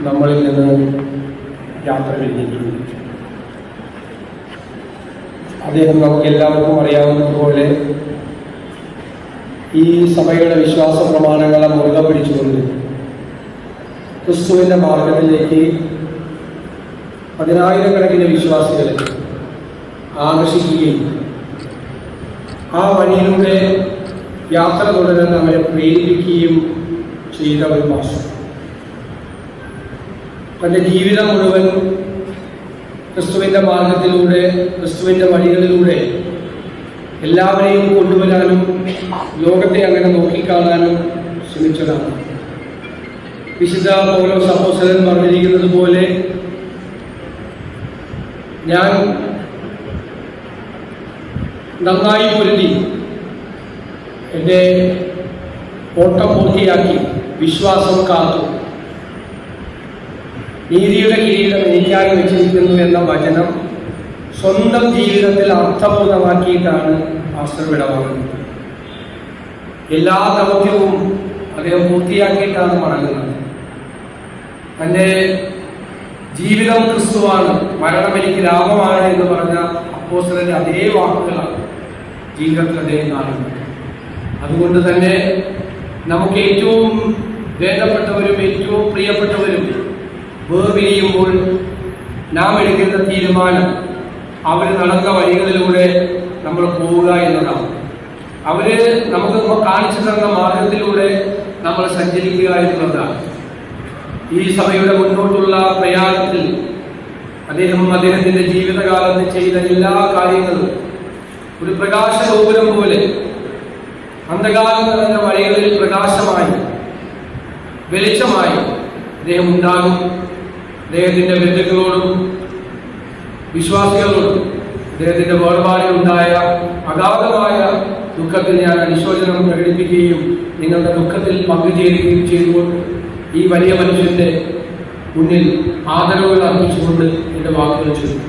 നമ്മളിൽ നിന്ന് യാത്ര കഴിഞ്ഞിട്ടുണ്ട്. അദ്ദേഹം നമുക്ക് എല്ലാവർക്കും അറിയാവുന്നതുപോലെ ഈ സഭയുടെ വിശ്വാസ പ്രമാണങ്ങളെ മുറുകെ പിടിച്ചുകൊണ്ട് ക്രിസ്തുവിന്റെ മാർഗത്തിലേക്ക് പതിനായിരക്കണക്കിന് വിശ്വാസികളെ ആകർഷിക്കുകയും ആ വഴിയിലൂടെ യാത്ര തുടരാൻ അവരെ പ്രേരിപ്പിക്കുകയും ചെയ്ത ഒരു മാസം. തന്റെ ജീവിതം മുഴുവൻ ക്രിസ്തുവിന്റെ മാർഗത്തിലൂടെ ക്രിസ്തുവിന്റെ വഴികളിലൂടെ എല്ലാവരെയും കൊണ്ടുവരാനും ലോകത്തെ അങ്ങനെ നോക്കിക്കാണാനും ശ്രമിച്ചതാണ്. വിശുദ്ധ ഓരോ സഹോസരൻ പറഞ്ഞിരിക്കുന്നത് പോലെ ഞാൻ നന്നായി പൊരുതി എന്റെ ഓട്ടം പൂർത്തിയാക്കി വിശ്വാസം കാത്തു. നീതിയുടെ കിരീടം എനിക്കായി വെച്ചിരിക്കുന്നു എന്ന വചനം സ്വന്തം ജീവിതത്തിൽ അർത്ഥപൂർണമാക്കിയിട്ടാണ് മാസ്റ്റർ വിടവാങ്ങുന്നത്. എല്ലാ ദൗത്യവും അദ്ദേഹം പൂർത്തിയാക്കിയിട്ടാണ് മടങ്ങുന്നത്. തന്റെ ജീവിതം ക്രിസ്തുവാണ് മരണം എനിക്ക് ലാഭമാണ് എന്ന് പറഞ്ഞ അപ്പോസ്റ്ററിന്റെ അതേ വാക്കുകളാണ് ജീവിതത്തിൽ അദ്ദേഹം കാണുന്നത്. അതുകൊണ്ട് തന്നെ നമുക്ക് ഏറ്റവും വേണ്ടപ്പെട്ടവരും ഏറ്റവും പ്രിയപ്പെട്ടവരും വേർപിരിയുമ്പോൾ നാം എടുക്കുന്ന തീരുമാനം അവർ നടന്ന വഴികളിലൂടെ നമ്മൾ പോവുക എന്നതാണ്. അവർ നമുക്ക് കാണിച്ചു തന്ന മാർഗത്തിലൂടെ നമ്മൾ സഞ്ചരിക്കുക എന്നുള്ളതാണ് ഈ സഭയുടെ മുന്നോട്ടുള്ള പ്രയാണത്തിൽ അദ്ദേഹം അദ്ദേഹത്തിന്റെ ജീവിതകാലത്ത് ചെയ്ത എല്ലാ കാര്യങ്ങളും ഒരു പ്രകാശ ഗോപുരം പോലെ അന്ധകാലം നിറഞ്ഞ വഴികളിൽ പ്രകാശമായി വെളിച്ചമായി അദ്ദേഹം ഉണ്ടാകും അദ്ദേഹത്തിന്റെ ബന്ധുക്കളോടും വിശ്വാസികളോടും അദ്ദേഹത്തിന്റെ വേർപാടിലുണ്ടായ അഗാധമായ ദുഃഖത്തിൽ ഞാൻ അനുശോചനം പ്രകടിപ്പിക്കുകയും നിങ്ങളുടെ ദുഃഖത്തിൽ പങ്കുചേരുകയും ചെയ്തുകൊണ്ട് ഈ വലിയ മനുഷ്യന്റെ മുന്നിൽ ആദരവുകൾ അർപ്പിച്ചുകൊണ്ട് എന്റെ വാക്കുകൾ ചൊല്ലും.